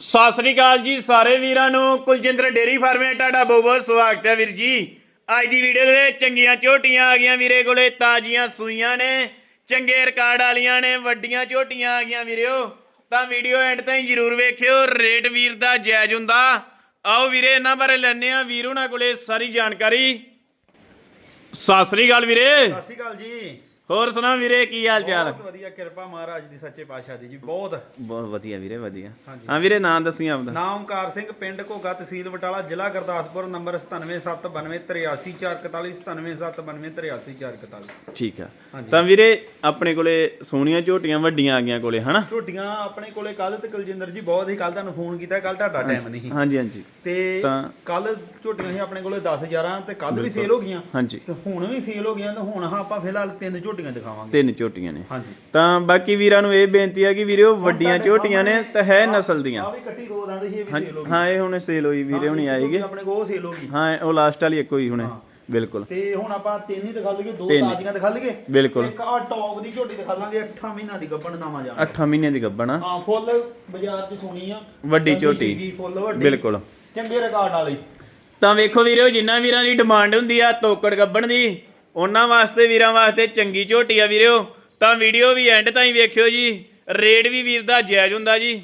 ਸਤਿ ਸ੍ਰੀ ਅਕਾਲ ਜੀ ਸਾਰੇ ਵੀਰਾਂ ਨੂੰ। ਕੁਲਜਿੰਦਰ ਡੇਰੀ ਫਾਰਮੇ ਤੁਹਾਡਾ ਬਹੁਤ ਬਹੁਤ ਸਵਾਗਤ ਹੈ ਵੀਰ ਜੀ। ਅੱਜ ਦੀ ਵੀਡੀਓ ਦੇ ਵਿੱਚ ਚੰਗੀਆਂ ਝੋਟੀਆਂ ਆ ਗਈਆਂ ਵੀਰੇ ਕੋਲੇ, ਤਾਜ਼ੀਆਂ ਸੂਈਆਂ ਨੇ, ਚੰਗੇ ਰਿਕਾਰਡ ਵਾਲੀਆਂ ਨੇ, ਵੱਡੀਆਂ ਝੋਟੀਆਂ ਆ ਗਈਆਂ ਵੀਰਿਓ। ਤਾਂ ਵੀਡੀਓ ਐਂਡ ਤਾਈਂ ਜਰੂਰ ਵੇਖਿਓ ਰੇਟ ਵੀਰ ਦਾ ਜਾਇਜ਼ ਹੁੰਦਾ। ਆਓ ਵੀਰੇ, ਇਹਨਾਂ ਬਾਰੇ ਲੈਣੇ ਆ ਵੀਰ ਉਹਨਾਂ ਕੋਲੇ ਸਾਰੀ ਜਾਣਕਾਰੀ। ਸਤਿ ਸ੍ਰੀ ਅਕਾਲ ਵੀਰੇ। ਸਤਿ ਸ਼੍ਰੀ ਅਕਾਲ ਜੀ। ਹੋਰ ਸੁਣਾ ਵੀਰੇ ਕੀ ਹਾਲ ਚਾਲ? ਬਹੁਤ ਵਧੀਆ ਕਿਰਪਾ ਮਹਾਰਾਜ ਦੀ ਸੱਚੇ ਪਾਤਸ਼ਾਹ ਦੀ ਜੀ ਬਹੁਤ। ਬਹੁਤ ਵਧੀਆ ਵੀਰੇ ਵਧੀਆ। ਹਾਂ ਵੀਰੇ ਨਾਂ ਦੱਸੀ ਆਪਦਾ। ਨਾਮ ਓਮਕਾਰ ਸਿੰਘ ਪਿੰਡ ਘੋਗਾ ਤਹਿਸੀਲ ਬਟਾਲਾ ਜ਼ਿਲ੍ਹਾ ਗੁਰਦਾਸਪੁਰ ਨੰਬਰ 9779384792 ਠੀਕ ਆ। ਤਾਂ ਵੀਰੇ ਆਪਣੇ ਕੋਲੇ ਸੋਹਣੀਆਂ ਝੋਟੀਆਂ ਵੱਡੀਆਂ ਆ ਗਈਆਂ ਕੋਲੇ ਹਨਾ? ਝੋਟੀਆਂ ਆਪਣੇ ਕੋਲੇ ਕੱਲ ਤੇ ਕੁਲਜਿੰਦਰ ਜੀ ਬਹੁਤ ਹੀ ਕੱਲ ਤੁਹਾਨੂੰ ਫੋਨ ਕੀਤਾ ਕੱਲ ਤੁਹਾਡਾ ਟਾਈਮ ਨਹੀਂ। ਸੀ ਹਾਂਜੀ ਹਾਂਜੀ। ਤੇ ਕੱਲ ਝੋਟੀਆਂ ਸੀ ਆਪਣੇ ਕੋਲੇ 10 11 ਤੇ ਕੱਲ ਵੀ ਸੇਲ ਹੋ ਗਈਆਂ। ਹਾਂਜੀ। ਤੇ ਹੁਣ ਵੀ ਸੇਲ ਹੋ ਗਈਆਂ ਤੇ ਹੁਣ ਹਾਂ ਆਪਾਂ ਫਿਲਹਾਲ ਤਿੰਨ ਝੋਟੀਆਂ ਦਿਖਾਵਾਂਗੇ। ਤਿੰਨ ਝੋਟੀਆਂ ਨੇ। ਹਾਂਜੀ। ਤਾਂ ਬਾਕੀ ਵੀਰਾਂ ਨੂੰ ਇਹ ਬੇਨਤੀ ਹੈ ਕਿ ਵੀਰੇ ਵੱਡੀਆਂ ਝੋਟੀਆਂ ਨੇ ਤਾਂ ਹੈ ਨਸਲ ਦੀਆਂ। ਆ ਵੀ ਕੱਟੀ ਦੋ ਦੰਦ ਸੀ ਇਹ ਵੀ ਸੇਲ ਹੋ ਗਈ। ਹਾਂ ਇਹ ਹੁਣ ਸੇਲ ਹੋਈ ਵੀਰੇ ਹੁਣੀ ਆਏਗੇ ਆਪਣੇ ਕੋਲ ਉਹ ਸੇਲ ਹੋ ਗਈ। ਹਾਂ ਉਹ ਲਾਸਟ ਵਾਲੀ ਇੱਕ ਹੋਈ ਹੁਣੇ ਬਿਲਕੁਲ। ਤੇ ਹੁਣ ਆਪਾਂ ਤਿੰਨ ਹੀ ਦਿਖਾ ਲਈਏ ਦੋ। ਤਾਜ਼ੀਆਂ ਦਿਖਾ ਲਈਏ। ਬਿਲਕੁਲ। ਇੱਕ ਆ ਟੌਪ ਦੀ ਝੋਟੀ ਦਿਖਾ ਲਾਂਗੇ 8 ਮਹੀਨਾ ਦੀ ਗੱਬਣ ਨਾਮਾ ਜਾਣ। 8 ਮਹੀਨੇ ਦੀ ਗੱਬਣ ਆ। ਹਾਂ ਫੁੱਲ ਬਾਜ਼ਾਰ 'ਚ ਸੋਣੀ ਆ। ਵੱਡੀ ਝੋਟੀ। ਸੀਗੀ, ਫੁੱਲ ਵੱਡੀ। ਬਿਲਕੁਲ। ਚੰਗੇ ਰਿਕਾਰਡ ਵਾਲੀ। ਤਾਂ ਵੇਖੋ ਵੀਰੋ ਜਿੰਨਾ ਵੀਰਾਂ ਦੀ ਡਿਮਾਂਡ ਹੁੰਦੀ ਆ ਤੋਕੜ ਗੱਬਣ ਦੀ ਉਹਨਾਂ ਵਾਸਤੇ ਵੀਰਾਂ ਵਾਸਤੇ ਚੰਗੀ ਝੋਟੀ ਆ ਵੀਰਿਓ। ਤਾਂ ਵੀਡੀਓ ਵੀ ਐਂਡ ਤਾਈਂ ਵੇਖਿਓ ਜੀ। ਰੇਟ ਵੀ ਵੀਰ ਦਾ ਜਾਇਜ਼ ਹੁੰਦਾ ਜੀ।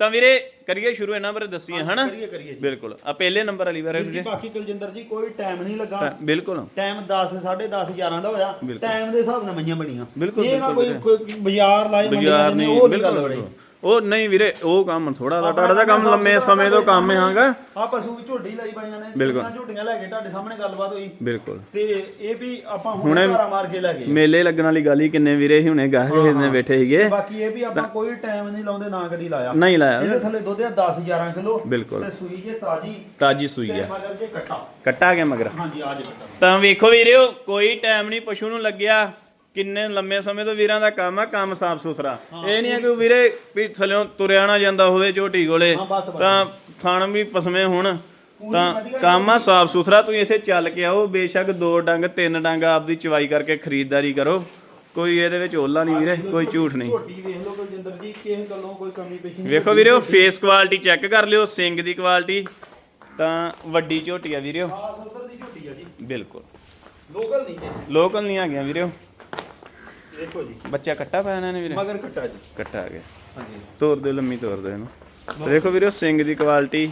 ਤਾਂ ਵੀਰੇ ਕਰੀਏ ਸ਼ੁਰੂ ਇਹਨਾਂ ਬਾਰੇ ਦੱਸੀਏ ਹਨਾ? ਕਰੀਏ ਕਰੀਏ ਜੀ। ਬਿਲਕੁਲ। ਆ ਪਹਿਲੇ ਨੰਬਰ ਵਾਲੀ ਬਾਰੇ ਵੀਰ ਜੀ, ਬਾਕੀ ਕੁਲਜਿੰਦਰ ਜੀ ਕੋਈ ਟਾਈਮ ਨਹੀਂ ਲੱਗਾ। ਬਿਲਕੁਲ। ਟਾਈਮ 10 10:30 11 ਦਾ ਹੋਇਆ। ਟਾਈਮ ਦੇ ਹਿਸਾਬ ਨਾਲ ਮਈਆਂ ਬਣੀਆਂ। ਬਿਲਕੁਲ, ਇਹ ਨਾ ਕੋਈ ਕੋਈ ਬਾਜ਼ਾਰ ਨੇ ਨਹੀਂ ਉਹ ਨਹੀਂ ਗੱਲ ਬਣੀ ਉਹ ਨਹੀਂ ਵੀਰੇ ਉਹ ਕੰਮ ਥੋੜਾ ਦਾ ਤੁਹਾਡਾ ਦਾ ਕੰਮ ਲੰਮੇ ਸਮੇਂ ਤੋਂ ਕੰਮ ਹੈਗਾ। ਆ ਪਸ਼ੂ ਵੀ ਝੋਡੀ ਲਾਈ ਪਾਈਆਂ ਨੇ ਬਿਲਕੁਲ। ਝੋਟੀਆਂ ਲੈ ਕੇ ਤੁਹਾਡੇ ਸਾਹਮਣੇ ਗੱਲਬਾਤ ਹੋਈ। ਬਿਲਕੁਲ। ਤੇ ਇਹ ਵੀ ਆਪਾਂ ਹੁਣ ਧਾਰਾ ਮਾਰ ਕੇ ਲੈ ਗਏ। ਮੇਲੇ ਲੱਗਣ ਵਾਲੀ ਗੱਲ ਹੀ ਕਿੰਨੇ ਵੀਰੇ ਸੀ ਹੁਣੇ ਗਾਹ ਕੇ ਨੇ ਬੈਠੇ ਸੀਗੇ। ਬਾਕੀ ਇਹ ਵੀ ਆਪਾਂ ਕੋਈ ਟਾਈਮ ਨਹੀਂ ਲਾਉਂਦੇ ਨਾ ਕਦੀ ਲਾਇਆ। ਨਹੀਂ ਲਾਇਆ। ਇਹਦੇ ਥੱਲੇ ਦੁੱਧ ਆ 10 11 ਕਿਲੋ। ਬਿਲਕੁਲ। ਤੇ ਸੂਈ ਜੇ ਤਾਜੀ। ਤਾਜੀ ਸੂਈ ਆ। ਮਗਰ ਜੇ ਕੱਟਾ। ਕੱਟਾ ਗਿਆ ਮਗਰ। ਹਾਂਜੀ ਆ ਜੇ ਕੱਟਾ। ਤਾਂ ਵੇਖੋ ਵੀਰਿਓ ਕੋਈ ਟਾਈਮ ਨਹੀਂ ਪਸ਼ੂ ਨੂੰ ਲੱਗਿਆ। ਕਿੰਨੇ ਲੰਮੇ ਸਮੇਂ ਤੋਂ ਵੀਰਾਂ ਦਾ ਕੰਮ ਆ ਕੰਮ ਸਾਫ਼ ਸੁਥਰਾ। ਇਹ ਨਹੀਂ ਹੈ ਕਿ ਵੀਰੇ ਵੀ ਥੱਲਿਓਂ ਤੁਰਿਆ ਨਾ ਜਾਂਦਾ ਹੋਵੇ ਝੋਟੀ ਕੋਲੇ। ਤਾਂ ਥਣ ਵੀ ਪਸਮੇ ਹੋਣ ਤਾਂ ਕੰਮ ਆ ਸਾਫ਼ ਸੁਥਰਾ ਤੁਸੀਂ ਇੱਥੇ ਚੱਲ ਕੇ ਆਓ ਬੇਸ਼ੱਕ ਦੋ ਡੰਗ ਤਿੰਨ ਡੰਗ ਆਪਦੀ ਚਵਾਈ ਕਰਕੇ ਖਰੀਦਦਾਰੀ ਕਰੋ। ਕੋਈ ਇਹਦੇ ਵਿੱਚ ਓਲਾ ਨਹੀਂ ਵੀਰੇ ਕੋਈ ਝੂਠ ਨਹੀਂ। ਝੋਟੀ ਵੇਖ ਲਓ ਕੁਲਜਿੰਦਰ ਜੀ ਕਿਸੇ ਗੱਲੋਂ ਕੋਈ ਕਮੀ ਪੇਸ਼ੀ ਨਹੀਂ। ਵੇਖੋ ਵੀਰਿਓ ਫੇਸ ਕੁਆਲਿਟੀ ਚੈੱਕ ਕਰ ਲਿਓ ਸਿੰਗ ਦੀ ਕੁਆਲਿਟੀ ਤਾਂ ਵੱਡੀ ਝੋਟੀ ਆ ਵੀਰਿਓ ਆ ਸੁੰਦਰ ਦੀ ਝੋਟੀ ਆ ਜੀ। ਬਿਲਕੁਲ। ਲੋਕਲ ਨਹੀਂ ਜੀ ਲੋਕਲ ਨਹੀਂ ਆ ਗਿਆ ਵੀਰਿਓ ਦੇਖੋ ਜੀ। ਬੱਚਾ ਕੱਟਾ ਪਾਇਆ ਇਹਨਾਂ ਨੇ ਵੀਰੇ? ਮਗਰ ਕੱਟਾ ਜੀ। ਕੱਟਾ ਆ ਗਿਆ। ਹਾਂਜੀ। ਤੋਰ ਦੇ ਲੰਮੀ ਤੋਰ ਦੇ ਇਹਨੂੰ। ਦੇਖੋ ਵੀਰੋ ਸਿੰਘ ਦੀ ਕੁਆਲਿਟੀ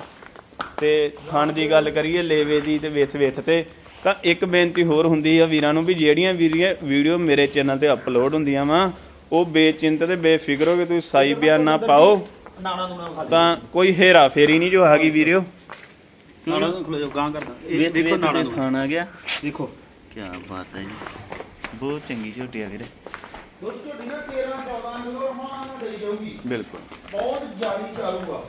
ਤੇ ਖਾਣ ਦੀ ਗੱਲ ਕਰੀਏ ਲੇਵੇ ਦੀ ਤੇ ਵਿਥ ਵਿਥ ਤੇ ਤਾਂ ਇੱਕ ਬੇਨਤੀ ਹੋਰ ਹੁੰਦੀ ਆ ਵੀਰਾਂ ਨੂੰ ਵੀ ਜਿਹੜੀਆਂ ਵੀਡੀਓ ਵੀਡੀਓ ਮੇਰੇ ਚੈਨਲ ਤੇ ਅਪਲੋਡ ਹੁੰਦੀਆਂ ਵਾ ਉਹ ਬੇਚਿੰਤ ਤੇ ਬੇਫਿਕਰ ਹੋ ਕੇ ਤੁਸੀਂ ਸਾਈ ਬਿਆਨਾ ਪਾਓ। ਤਾਂ ਕੋਈ ਹੇਰਾ ਫੇਰੀ ਨਹੀਂ ਜੋ ਹੈਗੀ ਵੀਰਿਓ। ਨਾਣਾ ਨੂੰ ਖਲੋ ਜਾਓ ਗਾਂ ਕਰਦਾ। ਇਹ ਦੇਖੋ ਵਿਥ ਨਾਣਾ ਤੇ ਨੂੰ। ਖਾਣ ਆ ਗਿਆ। ਦੇਖੋ। ਕੀ ਬਾਤ ਹੈ ਜੀ। ਬਹੁਤ ਚੰਗੀ ਝੋਟੀ ਆ ਵੀਰੇ। ਦੁੱਧ ਝੋਟੀ ਨਾ 13 14 ਕਿਲੋ ਹਾਂ ਦੇਈ ਜਾਊਗੀ। ਬਿਲਕੁਲ। ਬਹੁਤ ਜ਼ਿਆਦੀ ਚਾਲੂਗਾ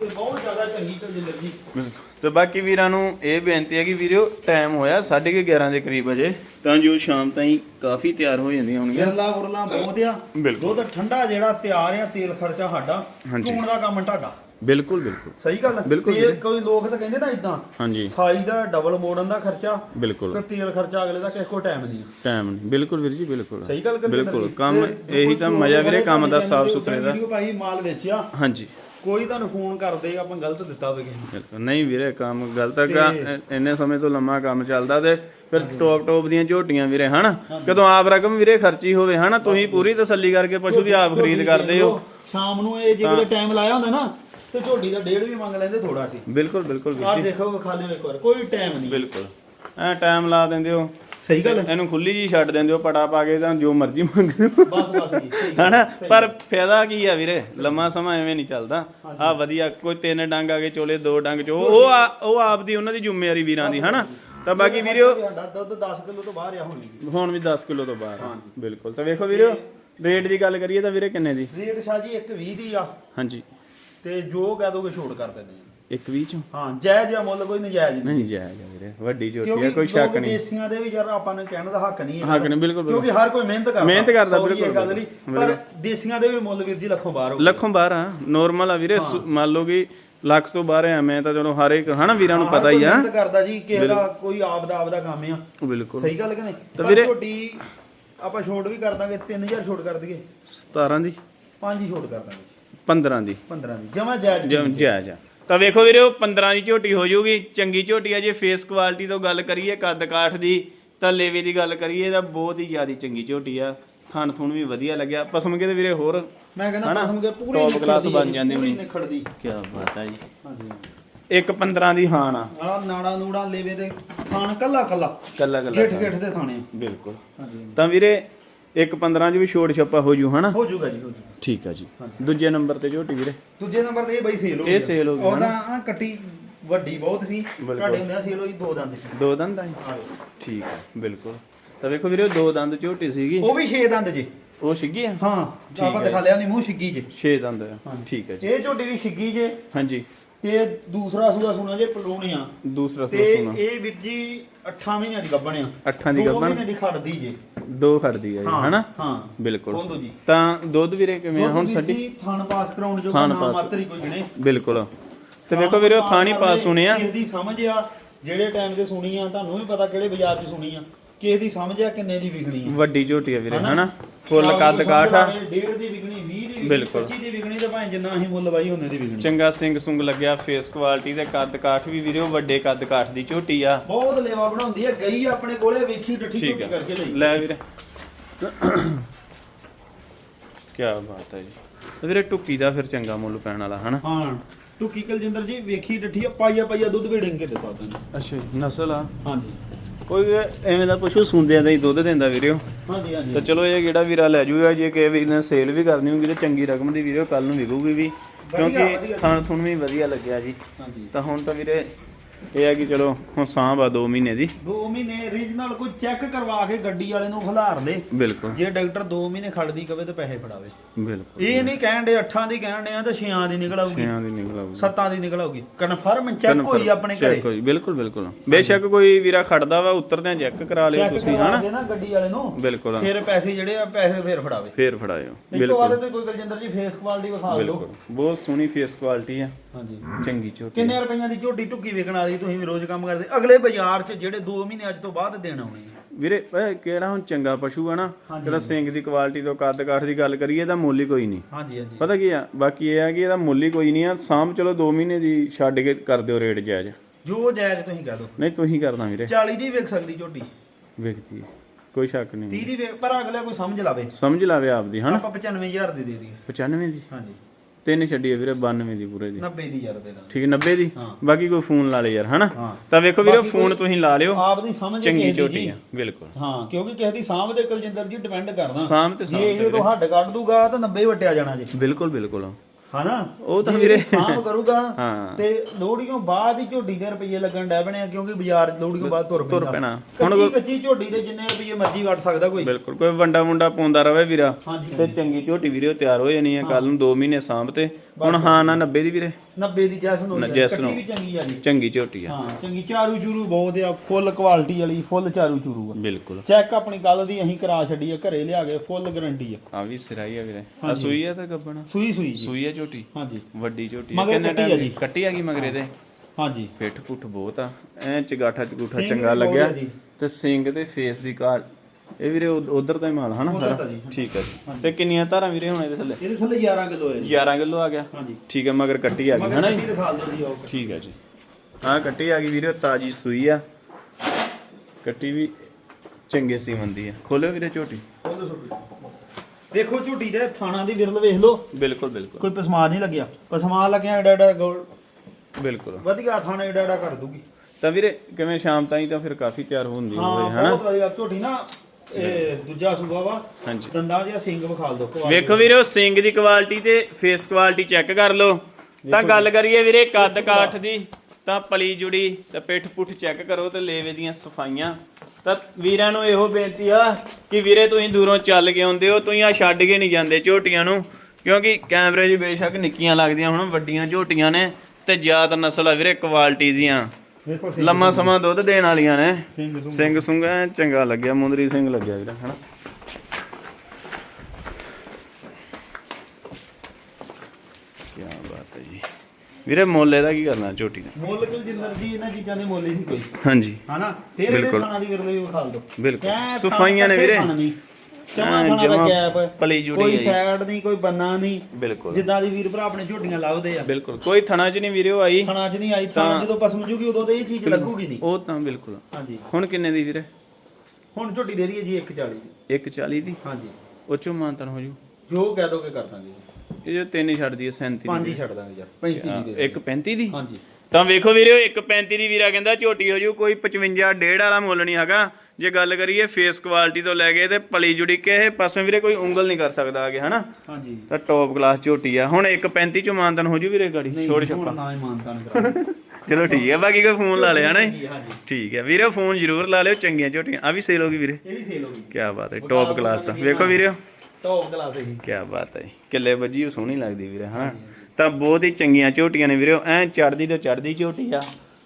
ਤੇ ਬਹੁਤ ਜ਼ਿਆਦਾ ਚੰਗੀ ਕੁਲਜਿੰਦਰ ਜੀ ਬਿਲਕੁਲ। ਤੇ ਬਾਕੀ ਵੀਰਾਂ ਨੂੰ ਇਹ ਬੇਨਤੀ ਹੈ ਕਿ ਵੀਰਿਓ ਟਾਈਮ ਹੋਇਆ 11:30 ਦੇ ਕਰੀਬ ਅਜੇ ਤਾਂ ਜੋ ਸ਼ਾਮ ਤਾਈਂ ਕਾਫੀ ਤਿਆਰ ਹੋ ਜਾਂਦੀਆਂ ਹੋਣਗੀਆਂ। ਗਿਰਲਾ ਗੁਰਲਾ ਬਹੁਤ ਆ। ਦੁੱਧ ਠੰਡਾ ਜਿਹੜਾ ਤਿਆਰ ਆ ਤੇਲ ਖਰਚਾ ਸਾਡਾ। ਚੂਣ ਦਾ ਕੰਮ ਤੁਹਾਡਾ ਬਿਲਕੁਲ ਬਿਲਕੁਲ। ਸਹੀ ਗੱਲ ਆ? ਬਿਲਕੁਲ। ਕੋਈ ਲੋਕ ਤਾਂ ਕਹਿੰਦੇ ਨਾ ਇਦਾਂ ਹਾਂਜੀ। ਸਾਈ ਦਾ ਡਬਲ ਮੋੜਨ ਦਾ ਖਰਚਾ ਬਿਲਕੁਲ। ਤੇ ਤੇਲ ਖਰਚਾ ਅਗਲੇ ਦਾ ਕਿਸੇ ਕੋ ਟਾਈਮ ਨਹੀਂ ਟਾਈਮ ਨਹੀਂ। ਬਿਲਕੁਲ ਵੀਰ ਜੀ ਬਿਲਕੁਲ। ਸਹੀ ਗੱਲ ਕਰ ਬਿਲਕੁਲ। ਕੰਮ ਇਹੀ ਤਾਂ ਮਜ਼ਾ ਵੀਰੇ ਕੰਮ ਦਾ ਸਾਫ਼ ਸੁਥਰੇ ਦਾ। ਵੀਡੀਓ ਭਾਈ ਮਾਲ ਵੇਚਿਆ ਹਾਂਜੀ। ਕੋਈ ਤੁਹਾਨੂੰ ਫੋਨ ਕਰਦੇ ਆਪਾਂ ਗਲਤ ਦਿੱਤਾ ਹੋਵੇ ਕਿਸੇ ਨਹੀਂ ਵੀਰੇ ਕੰਮ ਗਲਤ ਹੈਗਾ ਇੰਨੇ ਸਮੇਂ ਤੋਂ ਲੰਮਾ ਕੰਮ ਚੱਲਦਾ ਤੇ ਫਿਰ ਟੋਪ ਟੋਪ ਦੀਆਂ ਝੋਟੀਆਂ ਵੀਰੇ ਹਨਾ? ਕਦੋਂ ਆਪ ਰਕਮ ਵੀਰੇ ਖਰਚੀ ਹੋਵੇ ਹਨਾ? ਤੁਸੀਂ ਪੂਰੀ ਤਸੱਲੀ ਕਰਕੇ ਪਸ਼ੂ ਦੀ ਆਪ ਖਰੀਦ ਕਰਦੇ ਹੋ। ਸ਼ਾਮ ਨੂੰ ਇਹ ਜੇ ਕਿਤੇ ਟਾਈਮ ਲਾਇਆ ਹੁੰਦਾ ਨਾ ਤੇ ਝੋਟੀ ਦਾ ਡੇਢ ਵੀ ਮੰਗ ਲੈਂਦੇ ਥੋੜਾ ਸੀ। ਬਿਲਕੁਲ ਬਿਲਕੁਲ ਵੀਰ ਆਹ ਜੀ। ਦੇਖੋ ਖਾ ਲਿਓ ਇੱਕ ਵਾਰ ਕੋਈ ਟਾਈਮ ਨਹੀਂ। ਬਿਲਕੁਲ। ਐ ਟਾਈਮ ਲਾ ਦਿੰਦੇ ਹੋ। ਸਹੀ ਗੱਲ ਇਹਨੂੰ ਖੁੱਲੀ ਜੀ ਛੱਡ ਦਿੰਦੇ ਹੋ ਪਟਾ ਪਾ ਕੇ ਤਾਂ ਜੋ ਮਰਜ਼ੀ ਮੰਗਦੇ ਹੋ ਬਸ ਬਸ ਜੀ ਸਹੀ ਗੱਲ। ਹਨਾ? ਪਰ ਫਾਇਦਾ ਕੀ ਆ ਵੀਰੇ? ਲੰਮਾ ਸਮਾਂ ਐਵੇਂ ਨਹੀਂ ਚੱਲਦਾ। ਆ ਵਧੀਆ ਕੋਈ ਤਿੰਨ ਡੰਗ ਆ ਕੇ ਚੋਲੇ ਦੋ ਡੰਗ ਚੋ। ਉਹ ਆ ਉਹ ਆਪ ਦੀ ਉਹਨਾਂ ਦੀ ਜ਼ਿੰਮੇਵਾਰੀ ਵੀਰਾਂ ਦੀ ਹਨਾ? ਤਾਂ ਬਾਕੀ ਵੀਰਿਓ ਸਾਡਾ ਦੁੱਧ 10 ਕਿਲੋ ਤੋਂ ਬਾਹਰ ਆ ਹੁਣ ਵੀ ਹੁਣ ਵੀ 10 ਕਿਲੋ ਤੋਂ ਬਾਹਰ ਬਿਲਕੁਲ। ਤਾਂ ਵੇਖੋ ਵੀਰਿਓ ਰੇਟ ਦੀ ਗੱਲ ਕਰੀਏ ਤਾਂ ਵੀਰੇ ਕਿੰਨੇ ਦੀ? ਰੇਟ ਸ਼ਾਹ ਜੀ 120 ਦੀ ਆ। ਹਾਂਜੀ। ਤੇ ਜੋ ਕਹਿ ਦੋਗੇ ਛੋਟ ਕਰ ਦਿੰਦੇ ਆ। ਇੱਕ ਵੀਹ ਚੋਂ? ਹਾਂ ਜਾਇਜ਼ ਜਿਹਾ ਮੁੱਲ ਕੋਈ ਨਜਾਇਜ਼ ਨਹੀਂ। ਨਹੀਂ ਜਾਏਗਾ ਵੀਰੇ। ਵੱਡੀ ਝੋਟੀ ਆ ਕੋਈ ਸ਼ੱਕ ਨਹੀਂ। ਦੇਸੀਆਂ ਦੇ ਵੀ ਯਾਰ ਆਪਾਂ ਨੂੰ ਕਹਿਣ ਦਾ ਹੱਕ ਨਹੀਂ ਹੈ। ਹੱਕ ਨਹੀਂ, ਬਿਲਕੁਲ, ਬਿਲਕੁਲ। ਕਿਉਂਕਿ ਹਰ ਕੋਈ ਮਿਹਨਤ ਕਰਦਾ। ਮਿਹਨਤ ਕਰਦਾ, Sorry ਇਹ ਬਿਲਕੁਲ, ਗੱਲ ਨਹੀਂ। ਪਰ ਦੇਸੀਆਂ ਦੇ ਵੀ ਮੁੱਲ ਵੀਰ ਜੀ ਲੱਖੋਂ ਬਾਹਰ ਹੋ ਗਏ। ਲੱਖੋਂ ਬਾਹਰ ਆ। ਨੋਰਮਲ ਆ ਵੀਰੇ ਮੰਨ ਲਓ ਕਿ ਲੱਖ ਤੋਂ ਬਾਹਰ ਆ ਮੈਂ ਤਾਂ ਚਲੋ ਹਰ ਇੱਕ ਹਨਾ ਵੀਰਾਂ ਨੂੰ ਪਤਾ ਹੀ ਆ। ਮਿਹਨਤ ਕਰਦਾ ਜੀ ਦਾ ਕੋਈ ਆਪ ਦਾ ਆਪ ਦਾ ਕੰਮ ਆ। ਬਿਲਕੁਲ। ਸਹੀ ਗੱਲ ਕਿ ਨਹੀਂ? ਤਾਂ ਵੀਰੇ- ਆਪਾਂ ਛੋਟ ਵੀ ਕਰ ਦਾਂਗੇ 3000 ਛੋਟ ਕਰ ਦਈਏ। 17 ਦੀ। 5 ਹੀ ਛੋਟ ਕਰ ਦਾਂਗੇ। 15 ਦੀ। 15 ਦੀ। ਜਮਾ ਜਾਇਜ਼ ਜਮ ਜਾਇਜ਼ ਆ। ਤਾਂ ਵੇਖੋ ਵੀਰੇ ਉਹ 15 ਦੀ ਝੋਟੀ ਹੋ ਜਾਊਗੀ ਚੰਗੀ ਝੋਟੀ ਆ ਜੇ ਫੇਸ ਕੁਆਲਿਟੀ ਤੋਂ ਗੱਲ ਕਰੀਏ ਕੱਦ ਕਾਠ ਦੀ ਤਾਂ ਲੇਵੇ ਦੀ ਗੱਲ ਕਰੀਏ ਤਾਂ ਬਹੁਤ ਹੀ ਜ਼ਿਆਦੀ ਚੰਗੀ ਝੋਟੀ ਆ। ਥਣ ਥੁਣ ਵੀ ਵਧੀਆ ਲੱਗਿਆ। ਪਸਮ ਕੇ ਤੇ ਵੀਰੇ ਹੋਰ ਮੈਂ ਕਹਿੰਦਾ ਹਨਾ? ਪਸਮ ਕੇ ਪੂਰੀ class ਨਿਖੜਦੀ ਬਣ ਜਾਂਦੀ ਪੂਰੀ। ਨਿਖੜਦੀ। ਕੀ ਬਾਤ ਆ ਜੀ। ਹਾਂਜੀ। ਇੱਕ 15 ਦੀ ਹਾਨ ਆ। ਆ ਨਾੜਾ ਨੂੜਾ ਲੇਵੇ ਤੇ ਥਾਣ ਕੱਲਾ ਕੱਲਾ ਕੱਲਾ ਕੱਲਾ ਗਿੱਠ ਗਿੱਠ ਦੇ ਥਾਣੇ। ਬਿਲਕੁਲ। ਹਾਂਜੀ। ਤਾਂ ਵੀਰੇ ਇੱਕ 15 ਚ ਵੀ ਛੋੜ ਛੱਪਾ ਹੋ ਜੂ ਹਨਾ? ਹੋ ਜਾਊਗਾ ਜੀ ਹੋ ਜਾਊਗਾ ਠੀਕ ਆ ਜੀ। ਦੂਜੇ ਨੰਬਰ ਤੇ ਝੋਟੀ ਵੀਰੇ। ਦੂਜੇ ਨੰਬਰ ਤੇ ਇਹ ਬਈ ਸੇਲ ਹੋ ਇਹ sale ਹੋ ਗਈ, ਉਹਦਾ ਆ ਕੱਟੀ ਵੱਡੀ ਬਹੁਤ ਸੀ। ਬਿਲਕੁਲ। ਤੁਹਾਡੇ ਹੁੰਦਿਆਂ ਸੇਲ ਹੋਈ ਦੋ ਦੰਦ ਸੀ। ਦੋ ਦੰਦ ਆ ਜੀ? ਠੀਕ ਆ ਬਿਲਕੁਲ। ਤਾਂ ਵੇਖੋ ਵੀਰੇ ਉਹ ਦੋ ਦੰਦ ਝੋਟੀ ਸੀਗੀ। ਉਹ ਵੀ 6 ਦੰਦ ਜੀ। ਉਹ ਸਿੱਗੀ ਆ? ਹਾਂ ਠੀਕ ਆਪਾਂ ਹੈ। ਦਿਖਾ ਲਿਆ ਨਹੀਂ ਮੂੰਹ ਛਿੱਗੀ ਜੇ। 6 ਦੰਦ ਆ। ਠੀਕ ਹੈ ਜੀ। ਇਹ ਝੋਟੀ ਵੀ ਛਿੱਗੀ ਜੇ। ਹਾਂਜੀ। ਤੇ ਦੂਸਰਾ ਸੂਆ ਸੁਣਾ ਜੇ ਪਲੂਣੀਆਂ। ਦੂਸਰਾ ਤੇ ਸੁਣਾ। ਇਹ ਵੀਰ ਜੀ 8 ਮਹੀਨਿਆਂ ਦੀ ਗੱਭਣ ਆ। ਅੱਠਾਂ ਦੀ ਦੋ ਗੱਭਣ? ਮਹੀਨੇ ਦੀ ਖੜਦੀ ਜੇ। ਦੋ ਖੜਦੀ ਆ ਹਾਂ ਹਨਾ? ਹਾਂ। ਬਿਲਕੁਲ। ਜੀ। ਤਾਂ ਦੁੱਧ ਵੀਰੇ ਕਿਵੇਂ ਆ ਹੁਣ ਵੀਰ ਸਾਡੀ? ਥਣ ਪਾਸ ਕਰਾਉਣ ਜੋ ਥਣ ਨਾਮ ਪਾਸ। ਮਾਤਰ ਹੀ ਕੋਈ ਗਣੇ। ਬਿਲਕੁਲ। ਤੇ ਵੇਖੋ ਵੀਰੇ ਉਹ ਥਾਣੀ ਪਾਸ ਸੁਣਿਆ ਕਿਸੇ ਦੀ ਸਮਝ ਆ ਜਿਹੜੇ ਟਾਈਮ ਤੇ ਸੁਣੀ ਆ ਤੁਹਾਨੂੰ ਵੀ ਪਤਾ ਕਿਹੜੇ ਬਾਜ਼ਾਰ 'ਚ ਸੁਣੀ ਆ। ਕਿਸੇ ਦੀ ਸਮਝ ਆ ਕਿੰਨੇ ਦੀ ਵਿਕਣੀ ਆ? ਵੱਡੀ ਝੋਟੀ ਆ ਵੀਰੇ ਹਨਾ? ਫੁੱਲ ਕੱਦ ਕਾਠ ਆ। ਡੇਢ ਦੀ ਵਿਕਣੀ 20 ਦੀ ਬਿਲਕੁਲ। 25 ਦੀ ਵਿਕਣੀ ਤੇ ਭਾਵੇਂ ਜਿੰਨਾ ਅਸੀਂ ਮੁੱਲ ਵਾਈ ਉਹਨੇ ਦੀ ਵਿਕਣੀ। ਚੰਗਾ ਸਿੰਘ ਸੁੰਗ ਲੱਗਿਆ ਫੇਸ ਕੁਆਲਿਟੀ ਤੇ ਕੱਦ ਕਾਠ ਵੀ ਵੀਰੇ ਉਹ ਵੱਡੇ ਕੱਦ ਕਾਠ ਦੀ ਝੋਟੀ ਆ। ਬਹੁਤ ਲੇਵਾ ਬਣਾਉਂਦੀ ਆ ਗਈ ਆਪਣੇ ਕੋਲੇ ਵੇਖੀ ਡੱਠੀ ਝੋਟੀ ਹੈ ਕਰਕੇ ਲਈ। ਲੈ ਵੀਰੇ। ਕੀ ਬਾਤ ਹੈ ਜੀ। ਵੀਰੇ ਟੁੱਕੀ ਦਾ ਫਿਰ ਚੰਗਾ ਮੁੱਲ ਪੈਣ ਵਾਲਾ ਹਨਾ? ਹਾਂ ਟੁਕੀ ਕਲਜਿੰਦਰ ਜੀ ਵੇਖੀ ਡੱਠੀ ਆ ਪਾਈਆ ਪਾਈਆ ਦੁੱਧ ਵੀ ਡੰਗ ਕੇ ਦਿੱਤਾ ਉਹਨੇ ਅੱਛਾ ਨਸਲ ਆ। ਹਾਂਜੀ। ਕੋਈ ਐਵੇਂ ਦਾ ਪਸ਼ੂ ਸੁੰਦਿਆਂ ਦਾ ਹੀ ਦੁੱਧ ਦਿੰਦਾ ਵੀਰੇ ਉਹ ਹਾਂਜੀ ਹਾਂਜੀ। ਤਾਂ ਚਲੋ ਇਹ ਕਿਹੜਾ ਵੀਰਾ ਲੈ ਜੂਗਾ ਜੇ ਕਿਸੇ ਵੀਰ ਨੇ ਸੇਲ ਵੀ ਕਰਨੀ ਹੋਊਗੀ ਤੇ ਚੰਗੀ ਰਕਮ ਦੀ ਵੀਡੀਓ ਕੱਲ ਨੂੰ ਵਿਕੂਗੀ ਵੀ ਕਿਉਂਕਿ। ਥਣ ਥੁਣ ਵੀ ਵਧੀਆ ਲੱਗਿਆ ਜੀ। ਹਾਂਜੀ। ਤਾਂ ਹੁਣ ਤਾਂ ਵੀਰੇ ਇਹ ਆ ਕਿ ਚਲੋ ਹੁਣ ਸਾਂਭ ਆ 2 ਮਹੀਨੇ ਦੀ। 2 ਮਹੀਨੇ ਰੀਜਨਲ ਕੋਈ ਚੈੱਕ ਕਰਵਾ ਕੇ ਗੱਡੀ ਵਾਲੇ ਨੂੰ ਖਿਲਾਰ ਦੇ। ਬਿਲਕੁਲ। ਜੇ ਡਾਕਟਰ 2 ਮਹੀਨੇ ਖੜਦੀ ਕਵੇ ਤੇ ਪੈਸੇ ਫੜਾਵੇ। ਬਿਲਕੁਲ। ਇਹ ਨਹੀਂ ਕਹਿਣ ਦੇ 8 ਦੀ ਕਹਿਣ ਦੇ ਆ ਤੇ 6 ਦੀ ਨਿਕਲ ਆਊਗੀ ਛਿਆਂ ਦੀ ਨਿਕਲ ਆਊਗੀ 7 ਦੀ ਨਿਕਲ ਆਊਗੀ ਕਨਫਰਮ ਚੈੱਕ ਹੋਈ ਆਪਣੇ ਘਰੇ। ਹੋਈ ਬਿਲਕੁਲ ਬਿਲਕੁਲ। ਬੇਸ਼ੱਕ ਕੋਈ ਵੀਰਾ ਖੜਦਾ ਵਾ ਉਤਰਦਿਆਂ ਚੈੱਕ ਕਰਾ ਲਿਓ ਚੈੱਕ ਤੁਸੀਂ ਹਨਾ? ਨਾ ਗੱਡੀ ਵਾਲੇ ਨੂੰ। ਬਿਲਕੁਲ ਫਿਰ ਪੈਸੇ ਜਿਹੜੇ ਆ ਪੈਸੇ ਫਿਰ ਫੜਾਵੇ। ਫੇਰ ਫੜਾਇਓ। ਇਸ ਤੋਂ ਬਾਅਦ ਬਿਲਕੁਲ। ਤੇ ਕੋਈ ਗਲਜਿੰਦਰ ਜੀ ਫੇਸ ਕੁਆਲਿਟੀ ਵਿਖਾ ਦਿਓ। ਬਿਲਕੁਲ। ਬਹੁਤ ਸੋਹਣੀ ਫੇਸ ਕੁਆਲਿਟੀ ਆ। ਹਾਂਜੀ। ਚੰਗੀ ਝੋਟੀ। ਕਿੰਨੇ ਰੁਪਈਆਂ ਦੀ ਝੋਟੀ ਟੁੱਕੀ ਵਿਕਣ ਵਾਲੀ ਤੁਸੀਂ ਵੀ ਰੋਜ਼ ਕੰਮ ਕਰਦੇ? ਅਗਲੇ ਬਾਜ਼ਾਰ 'ਚ ਜਿਹੜੇ 2 ਮਹੀਨੇ ਅੱਜ ਤੋਂ ਬਾਅਦ ਦੇਣ ਆਉਣੇ ਆ। ਵੀਰੇ ਇਹ ਕਿਹੜਾ ਹੁਣ ਚੰਗਾ ਪਸ਼ੂ ਆ ਨਾ। ਜਿਹੜਾ ਸਿੰਘ ਦੀ ਕੁਆਲਿਟੀ ਤੋਂ ਕੱਦ ਕਾਠ ਦੀ ਗੱਲ ਕਰੀਏ ਤਾਂ ਮੁੱਲ ਹੀ ਕੋਈ ਨਹੀਂ। ਹਾਂਜੀ ਹਾਂਜੀ। ਪਤਾ ਕੀ ਆ? ਬਾਕੀ ਇਹ ਆ ਕਿ ਇਹਦਾ ਮੁੱਲ ਹੀ ਕੋਈ ਨਹੀਂ ਆ। ਸਾਂਭ ਚਲੋ 2 ਮਹੀਨੇ ਦੀ ਛੱਡ ਕੇ ਕਰ ਦਿਓ ਰੇਟ ਜਾਇਜ਼। ਜੋ ਜਾਇਜ਼ ਤੁਸੀਂ ਕਹਿ ਦਿਓ। ਨਹੀਂ ਤੁਸੀਂ ਕਰਦਾ ਵੀਰੇ। 40 ਦੀ ਵਿਕ ਸਕਦੀ ਝੋਟੀ। ਵੇਖਦੀ ਕੋਈ ਸ਼ੱਕ 30 ਨਹੀਂ ਦੀ ਵਿਕ ਪਰ ਅਗਲੇ ਕੋਈ ਸਮਝ ਲਾਵੇ। ਸਮਝ ਲਾਵੇ ਆਪਦੀ ਹਨਾ? ਆਪਾਂ 95000 ਦੀ ਦੇ ਦਈਏ। 95 ਦੀ? ਹਾਂਜੀ। ਤਿੰਨ ਛੱਡੀਏ ਵੀਰੇ 92 ਦੀ ਪੂਰੇ ਦੀ। 90 ਦੀ ਯਾਰ ਦੇ ਠੀਕ ਹੈ 90 ਦੀ। ਬਾਕੀ ਕੋਈ ਫੋਨ ਲਾ ਲੇ ਯਾਰ ਹਨਾ? ਤਾਂ ਵੇਖੋ ਵੀਰੇ ਫੋਨ ਤੁਸੀਂ ਲਾ ਲਿਓ। ਆਪ ਦੀ ਸਮਝ ਚੰਗੀ ਜੀ। ਆ ਬਿਲਕੁਲ। ਹਾਂ ਕਿਉਂਕਿ ਕਿਸੇ ਦੀ ਸਾਂਭ ਦੇ ਕੁਲਜਿੰਦਰ ਜੀ ਡਿਪੈਂਡ ਕਰਦਾ। ਸਾਂਭ ਤੇ ਸਾਂਭ ਜੇ ਤੇ ਇਹ ਤੋਂ ਹੱਡ ਕੱਢ ਦੂਗਾ ਤਾਂ 90 ਵਟਿਆ ਜਾਣਾ ਜੀ। ਬਿਲਕੁਲ ਬਿਲਕੁਲ। ਹਨਾ? ਉਹ ਤਾਂ ਵੀਰੇ- ਸਾਂਭ ਕਰੂਗਾ। ਤੇ ਲੋੜੀਆਂ ਬਾਅਦ ਹੀ ਝੋਟੀ ਦੇ ਰੁਪਏ ਲੱਗਣ ਡੈ ਬਣੇ ਆ ਕਿਉਂਕਿ ਬਾਜ਼ਾਰ ਲੋੜੀਆਂ ਬਾਅਦ ਤੁਰ ਪੈਂਦਾ। ਪੈਣਾ। ਹੁਣ ਕੱਚੀ ਝੋਟੀ ਦੇ ਜਿੰਨੇ ਰੁਪਏ ਮਰਜ਼ੀ ਕੱਢ ਸਕਦਾ ਕੋਈ। ਬਿਲਕੁਲ ਕੋਈ ਵੰਡਾ ਮੁੰਡਾ ਪਾਉਂਦਾ ਰਵੇ ਵੀਰਾ। ਤੇ ਚੰਗੀ ਝੋਟੀ ਵੀਰੇ ਤਿਆਰ ਹੋ ਜਾਣੀ ਆ। ਕੱਲ ਨੂੰ 2 ਮਹੀਨੇ ਸਾਂਭ ਤੇ ਹੁਣ ਹਾਂ ਨਾ 90 ਦੀ ਵੀਰੇ। 90 ਦੀ ਜੈਸਨ ਹੋਈ ਆ ਜੈਸਨ ਕੱਟੀ ਵੀ ਚੰਗੀ ਆ ਜੀ। ਚੰਗੀ ਝੋਟੀ ਆ। ਹਾਂ ਚੰਗੀ। ਚਾਰੂ ਚੂਰੂ ਬਹੁਤ ਆ ਫੁੱਲ ਕੁਆਲਿਟੀ ਵਾਲੀ ਫੁੱਲ ਚਾਰੂ ਚੂਰੂ ਆ। ਬਿਲਕੁਲ। ਚੈੱਕ ਆਪਣੀ ਗੱਲ ਦੀ ਅਸੀਂ ਕਰਾ ਛੱਡੀ ਆ ਘਰੇ ਲਿਆ ਕੇ ਫੁੱਲ ਗਾਰੰਟੀ ਆ। ਆ ਵੀ ਸਿਰਾਈ ਆ ਵੀਰੇ। ਆ। ਸੂਈ ਆ ਤਾਂ ਗੱਬਣਾ? ਸੂਈ ਸੂਈ ਜੀ। ਸੂਈ ਆ ਝੋਟੀ? ਹਾਂਜੀ। ਵੱਡੀ ਝੋਟੀ ਆ। ਮਗਰ ਕਿੰਨੇ ਕੱਟੀ ਆ ਜੀ। ਦੀ? ਕੱਟੀ ਆ ਗਈ ਮਗਰੇ ਦੇ ਹਾਂਜੀ। ਪਿੱਠ ਪੁੱਠ ਬਹੁਤ ਆ। ਐ ਚਗਾਠਾ ਚਗੂਠਾ ਚੰਗਾ ਲੱਗਿਆ। ਤੇ ਸਿੰਘ ਤੇ ਫੇਸ ਦੀ ਕਾਰ ਇਹ ਵੀਰੇ ਉਧਰ ਦਾ ਹੀ ਮਾਲ ਹਨਾ ਉੱਧਰ ਸਾਰਾ? ਠੀਕ ਜੀ। ਤੇ ਕਿੰਨੀਆਂ ਧਾਰਾਂ ਵੀਰੇ ਹੁਣ ਇਹਦੇ ਥੱਲੇ? ਇਹਦੇ ਥੱਲੇ 11 ਕਿਲੋ ਹੈ ਜੀ। 11 ਕਿਲੋ ਆ ਗਿਆ? ਹਾਂਜੀ। ਠੀਕ ਹੈ ਮਗਰ ਕੱਟੀ ਆ ਗਈ ਮਗਰ ਹਨਾ ਜੀ? ਦਿਖਾ ਦਿਓ ਜੀ ਆਓ ਠੀਕ ਹੈ ਜੀ। ਆ ਕੱਟੀ ਆ ਗਈ ਵੀਰੇ ਤਾਜੀ ਸੂਈ ਆ। ਕੱਟੀ ਵੀ ਚੰਗੇ ਸੀਮਨ ਦੀ ਆ। ਖੋਲਿਓ ਵੀਰੇ ਝੋਟੀ। ਦੇਖੋ ਝੂਟੀ ਦੇ ਥਾਣਾ ਦੀ ਵਿਰਲ ਵੇਖ ਲਓ। ਬਿਲਕੁਲ ਬਿਲਕੁਲ। ਕੋਈ ਪਸਮਾਨ ਨਹੀਂ ਲੱਗਿਆ। ਪਸਮਾਨ ਲੱਗਿਆ ਐਡਾ ਐਡਾ ਗੋਲ ਬਿਲਕੁਲ। ਵਧੀਆ ਥਾਣਾ ਐਡਾ ਐਡਾ ਕਰ ਦੂਗੀ ਤਾਂ ਵੀਰੇ ਕਿਵੇਂ ਸ਼ਾਮ ਤਾਈਂ ਤਾਂ ਫਿਰ ਕਾਫੀ ਤਿਆਰ ਹੁੰਦੀ ਹਾਂ ਹੋਵੇ ਹਨਾ? ਬਹੁਤ ਵਧੀਆ। ਝੂਟੀ ਨਾ ਇਹ ਦੂਜਾ ਸੂਬਾ ਵਾ। ਹਾਂਜੀ। ਦੰਦਾਂ ਜਿਹਾ ਸਿੰਘ ਵਿਖਾਲ ਦਿਓ ਵੇਖੋ ਵੀਰੇ ਸਿੰਘ ਦੀ ਕੁਆਲਿਟੀ ਤੇ ਫੇਸ ਕੁਆਲਿਟੀ ਚੈੱਕ ਕਰ ਲਓ। ਤਾਂ ਗੱਲ ਕਰੀਏ ਵੀਰੇ ਕੱਦ ਕਾਠ ਦੀ ਤਾਂ ਪਲੀ ਜੁੜੀ ਤੇ ਪਿੱਠ ਪੁੱਠ ਚੈੱਕ ਕਰੋ ਤੇ ਲੇਵੇ ਦੀਆਂ ਸਫਾਈਆਂ। ਤਾਂ ਵੀਰਾਂ ਨੂੰ ਇਹੋ ਬੇਨਤੀ ਆ ਕਿ ਵੀਰੇ ਤੁਸੀਂ ਦੂਰੋਂ ਚੱਲ ਕੇ ਆਉਂਦੇ ਹੋ ਤੁਸੀਂ ਆ ਛੱਡ ਕੇ ਨਹੀਂ ਜਾਂਦੇ ਝੋਟੀਆਂ ਨੂੰ ਕਿਉਂਕਿ ਕੈਮਰੇ 'ਚ ਬੇਸ਼ੱਕ ਨਿੱਕੀਆਂ ਲੱਗਦੀਆਂ ਹੁਣ ਵੱਡੀਆਂ ਝੋਟੀਆਂ ਨੇ ਤੇ ਜ਼ਿਆਦਾ ਨਸਲ ਆ ਵੀਰੇ ਕੁਆਲਿਟੀ ਦੀਆਂ। ਵੇਖੋ ਸਿੰਘ ਲੰਮਾ ਸਮਾਂ ਦੁੱਧ ਦੇਣ ਵਾਲੀਆਂ ਨੇ। ਸਿੰਘ ਸੁੰਗਾ। ਚੰਗਾ ਲੱਗਿਆ ਮੁੰਦਰੀ ਸਿੰਘ ਲੱਗਿਆ ਵੀਰੇ ਹਨਾ? ਕੀ ਬਾਤ ਹੈ ਜੀ। ਵੀਰੇ ਮੁੱਲ ਇਹਦਾ ਕੀ ਕਰਨਾ ਝੋਟੀ ਦਾ ਮੁੱਲ ਕਿਲ ਜਿੰਦਰ ਜੀ ਇਹਨਾਂ ਚੀਜ਼ਾਂ ਦੇ ਮੁੱਲ ਹੀ ਨਹੀਂ ਕੋਈ। ਹਾਂਜੀ। ਹਨਾ? ਫਿਰ ਇਹਦੇ ਬਿਲਕੁਲ। ਥਾਣਾ ਦੀ ਵਿਰਲ ਵੀ ਵਿਖਾਲ ਦਿਓ। ਬਿਲਕੁਲ। ਸਫਾਈਆਂ ਨੇ ਵੀਰੇ। ਐਂ ਥਾਣਾ ਦਾ ਜਮਾਂ ਗੈਪ ਪਲੀ ਜੁੜੀ ਕੋਈ। ਸਾਈਡ ਨਹੀਂ ਕੋਈ ਬੰਨਾ ਨਹੀਂ। ਬਿਲਕੁਲ। ਜਿੱਦਾਂ ਦੀ ਵੀਰ ਭਰਾ ਆਪਣੇ ਝੋਟੀਆਂ ਲੱਭਦੇ ਆ। ਬਿਲਕੁਲ। ਕੋਈ ਥਣਾ ਚ ਨਹੀਂ ਵੀਰੇ ਆਈ। ਥਣਾ 'ਚ ਨਹੀਂ ਆਈ ਥਣਾ ਜਦੋਂ ਪਸਮ ਜੂਗੀ ਉਦੋਂ ਤੇ ਇਹ ਚੀਜ਼ ਲੱਗੂਗੀ ਨਹੀਂ। ਉਹ ਤਾਂ ਬਿਲਕੁਲ। ਹਾਂਜੀ। ਹੁਣ ਕਿੰਨੇ ਦੀ ਵੀਰੇ? ਹੁਣ ਝੋਟੀ ਦੇ ਦਈਏ ਜੀ 140 ਦੀ। 140 ਦੀ? ਹਾਂਜੀ। ਉਹ ਚੋਂ ਮਾਨਤਨ ਹੋ ਜੂ। ਜੋ ਕਹਿ ਦੋਗੇ ਕਰ ਦਾਂਗੇ। ਇਹ ਜੋ ਤਿੰਨ ਹੀ ਛੱਡ ਦਈਏ 37 ਪੰਜ ਹੀ ਛੱਡ ਦਾਂਗੇ ਯਾਰ 35 ਦੀ ਦੇ ਇੱਕ 35 ਦੀ? ਹਾਂਜੀ। ਤਾਂ ਵੇਖੋ ਵੀਰੇ 135 ਦੀ ਵੀਰਾ ਕਹਿੰਦਾ ਝੋਟੀ ਹੋ ਜੂ ਕੋਈ 55 ਡੇਢ ਵਾਲਾ ਮੁੱਲ ਨਹੀਂ ਹੈਗਾ। ਜੇ ਗੱਲ ਕਰੀਏ ਫੇਸ ਕੁਆਲਿਟੀ ਤੋਂ ਲੈ ਕੇ ਤੇ ਪਲੀ ਜੁੜੀ ਕਿਸੇ ਪਾਸੇ ਵੀਰੇ ਕੋਈ ਉਂਗਲ ਨਹੀਂ ਕਰ ਸਕਦਾ ਆਗੇ ਹਨਾ? ਹਾਂਜੀ। ਤਾਂ ਟੌਪ ਕਲਾਸ ਝੋਟੀ ਆ। ਹੁਣ 135 ਚੋਂ ਮਾਨਤਨ ਹੋ ਜੂ ਵੀਰੇ ਗਾੜੀ। ਛੋੜ ਛੱਪਾ। ਨਾ ਹੀ ਮਾਨਤਾ ਕਰਾਂਗੇ। ਚਲੋ ਠੀਕ ਹੈ ਬਾਕੀ ਕੋਈ ਫੋਨ ਲਾ ਲਿਆ ਨਾ ਠੀਕ ਹੈ ਵੀਰੇ ਫੋਨ ਜ਼ਰੂਰ ਲਾ ਲਿਓ ਚੰਗੀਆਂ ਝੋਟੀਆਂ। ਆ ਵੀ ਸੇਲ ਹੋ ਗਈ ਵੀਰੇ। ਇਹ ਵੀ ਸੇਲ ਹੋ ਗਈ। ਕੀ ਬਾਤ ਹੈ ਟੌਪ ਕਲਾਸ ਆ। ਵੇਖੋ ਵੀਰੇ। ਟੌਪ ਕਲਾਸ ਹੈ ਜੀ। ਕੀ ਬਾਤ ਹੈ ਕਿੱਲੇ ਵੱਜੀ ਸੋਹਣੀ ਲੱਗਦੀ ਵੀਰੇ ਹਨਾ? ਤਾਂ ਬਹੁਤ ਹੀ ਚੰਗੀਆਂ ਝੋਟੀਆਂ ਨੇ ਵੀਰੇ। ਐ ਚੜਦੀ ਤੋਂ ਚੜਦੀ ਝੋਟੀ ਆ।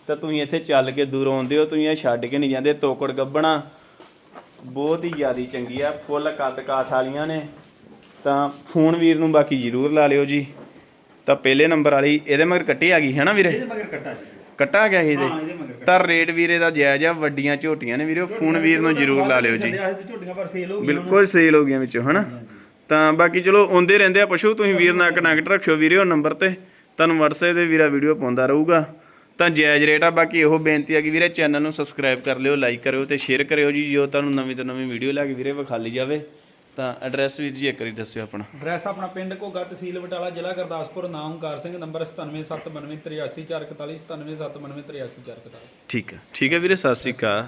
ਤਾਂ ਤੁਸੀਂ ਇੱਥੇ ਚੱਲ ਕੇ ਦੂਰੋਂ ਆਉਂਦੇ ਹੋ ਤੁਸੀਂ ਇਹ ਛੱਡ ਕੇ ਨਹੀਂ ਜਾਂਦੇ ਤੋਕੜ ਗੱਬਣਾ। ਬਹੁਤ ਹੀ ਜ਼ਿਆਦੀ ਚੰਗੀ ਆ ਫੁੱਲ ਕੱਦ ਕਾਠ ਵਾਲੀਆਂ ਨੇ। ਤਾਂ ਫੋਨ ਵੀਰ ਨੂੰ ਬਾਕੀ ਜ਼ਰੂਰ ਲਾ ਲਿਓ ਜੀ। ਤਾਂ ਪਹਿਲੇ ਨੰਬਰ ਵਾਲੀ ਇਹਦੇ ਮਗਰ ਕੱਟੀ ਆ ਗਈ ਹੈ ਨਾ ਵੀਰੇ? ਇਹਦੇ ਮਗਰ ਕੱਟਾ ਜੀ। ਕੱਟਾ ਗਿਆ ਇਹਦੇ ਹਾਂ ਇਹਦੇ ਮਗਰ ਤਾਂ ਰੇਟ ਵੀਰੇ ਦਾ ਜਾਇਜ਼ ਆ ਵੱਡੀਆਂ ਝੋਟੀਆਂ ਨੇ ਵੀਰੇ ਫੋਨ ਵੀਰ ਨੂੰ ਜ਼ਰੂਰ ਲਾ ਲਿਓ ਜੀ। ਝੋਟੀਆਂ ਪਰ ਸੇਲ ਹੋ ਗਈ ਬਿਲਕੁਲ ਸੇਲ ਹੋ ਗਈਆਂ ਵਿੱਚੋਂ ਹਨਾ ਤਾਂ ਬਾਕੀ ਚਲੋ ਆਉਂਦੇ ਰਹਿੰਦੇ ਆ ਪਸ਼ੂ ਤੁਸੀਂ ਵੀਰ ਨਾਲ ਕਨੈਕਟ ਰੱਖਿਓ ਵੀਰੇ ਉਹ ਨੰਬਰ ਤੇ। ਤੁਹਾਨੂੰ WhatsApp ਤੇ ਵੀਰਾ ਵੀਡੀਓ ਪਾਉਂਦਾ ਰਹੂਗਾ। ਤਾਂ ਜਾਇਜ਼ ਰੇਟ ਆ ਬਾਕੀ ਇਹੋ ਬੇਨਤੀ ਆ ਕਿ ਵੀਰੇ ਚੈਨਲ ਨੂੰ ਸਬਸਕ੍ਰਾਈਬ ਕਰ ਲਿਓ ਲਾਈਕ ਕਰਿਓ ਤੇ ਸ਼ੇਅਰ ਕਰਿਓ ਜੀ ਜੋ ਤੁਹਾਨੂੰ ਨਵੀਂ ਤੋਂ ਨਵੀਂ ਵੀਡੀਓ ਲੈ ਕੇ ਵੀਰੇ ਵਿਖਾਲੀ ਜਾਵੇ ਤਾਂ ਐਡਰੈਸ ਵੀਰ ਜੀ ਇੱਕ ਵਾਰੀ ਦੱਸਿਓ ਆਪਣਾ। ਐਡਰੈਸ ਆਪਣਾ ਪਿੰਡ ਘੋਗਾ ਤਹਿਸੀਲ ਬਟਾਲਾ ਜ਼ਿਲ੍ਹਾ ਗੁਰਦਾਸਪੁਰ ਨਾਮ ਓਮਕਾਰ ਸਿੰਘ ਨੰਬਰ 9779383441 9779383441 ਠੀਕ ਹੈ ਠੀਕ ਹੈ ਵੀਰੇ ਸਤਿ ਸ਼੍ਰੀ ਅਕਾਲ।